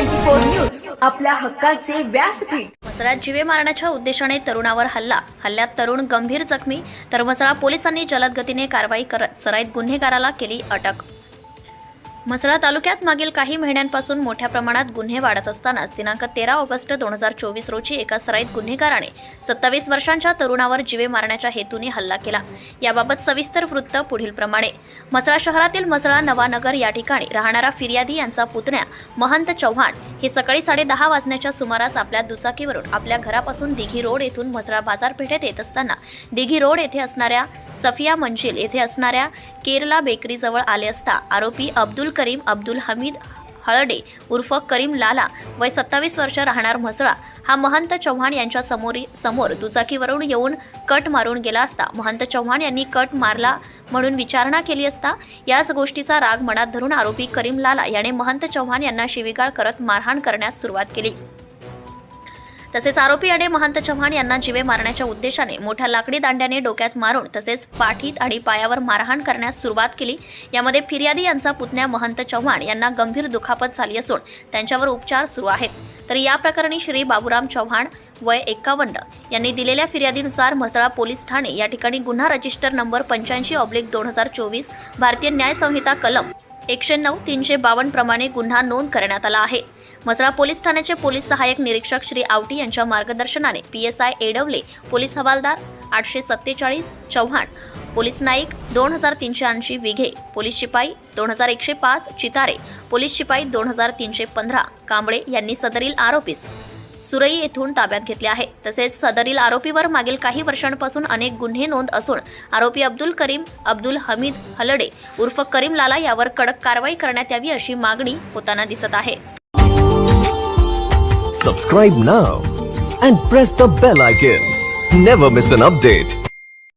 Twenty four news आपल्या हक्काचे व्यासपीठ. मसळ्यात जीवे मारण्याच्या उद्देशाने तरुणावर हल्ला. हल्ल्यात तरुण गंभीर जखमी तर मसळा पोलिसांनी जलद गतीने कारवाई करत सराईत गुन्हेगाराला केली अटक. मसळा तालुक्यात मागील काही महिन्यांपासून मोठ्या प्रमाणात गुन्हे वाढत असतानाच दिनांक तेरा ऑगस्ट दोन हजार चोवीस रोजी एका सराईत गुन्हेगाराने सत्तावीस वर्षांच्या तरुणावर जीवे मारण्याच्या हेतूने हल्ला केला. याबाबत सविस्तर वृत्त पुढीलप्रमाणे मसळा शहरातील मसळा नवानगर या ठिकाणी राहणारा फिर्यादी यांचा पुतण्या महंत चव्हाण हे सकाळी साडेदहा वाजण्याच्या सुमारास आपल्या दुचाकीवरून आपल्या घरापासून दिघी रोड येथून मसळा बाजारपेठेत येत असताना दिघी रोड येथे असणाऱ्या सफिया मंजिल येथे असणाऱ्या केरला बेकरीजवळ आले असता आरोपी अब्दुल करीम अब्दुल हमीद हळडे उर्फ करीम लाला वय सत्तावीस वर्ष राहणार म्हसळा. हा महंत चव्हाण यांच्या समोरी समोर दुचाकीवरून येऊन कट मारून गेला असता. महंत चव्हाण यांनी कट मारला म्हणून विचारणा केली असता. याच गोष्टीचा राग मनात धरून आरोपी करीम लाला याने महंत चव्हाण यांना शिवीगाळ करत मारहाण करण्यास सुरुवात केली. तसेच आरोपी आणि महंत चव्हाण यांना जीवे मारण्याच्या उद्देशाने मोठ्या लाकडी दांड्याने डोक्यात मारून तसेच पाठीत आणि पायावर मारहाण करण्यास सुरुवात केली. यामध्ये फिर्यादी यांचा पुतण्या महंत चव्हाण यांना गंभीर दुखापत झाली असून त्यांच्यावर उपचार सुरू आहेत. तर या प्रकरणी श्री बाबुराम चव्हाण वय एक्कावन्न यांनी दिलेल्या फिर्यादीनुसार म्हसळा पोलीस ठाणे या ठिकाणी गुन्हा रजिस्टर नंबर पंच्याऐंशी ऑब्लिक दोन हजार चोवीस भारतीय न्याय संहिता कलम एकशे नऊ तीनशे बावन्न प्रमाणे गुन्हा नोंद करण्यात आला आहे. मसळा पोलीस ठाण्याचे पोलीस सहाय्यक निरीक्षक श्री आवटी यांच्या मार्गदर्शनाने P S I Edwale police हवालदार आठशे सत्तेचाळीस चव्हाण पोलीस नाईक दोन हजार तीनशे ऐंशी विघे पोलीस शिपाई दोन हजार एकशे पाच चितारे पोलीस शिपाई दोन हजार तीनशे पंधरा कांबळे यांनी सदरील आरोपीस सुरई येथून ताब्यात घेतले आहे तसेच सदरील आरोपीवर मागील काही वर्षांपासून अनेक गुन्हे नोंद असून आरोपी अब्दुल करीम अब्दुल हमीद हलडे उर्फ करीम लाला यावर कडक कारवाई करण्यात यावी अशी मागणी होताना दिसत आहे Subscribe now and press the bell icon. Never miss an update.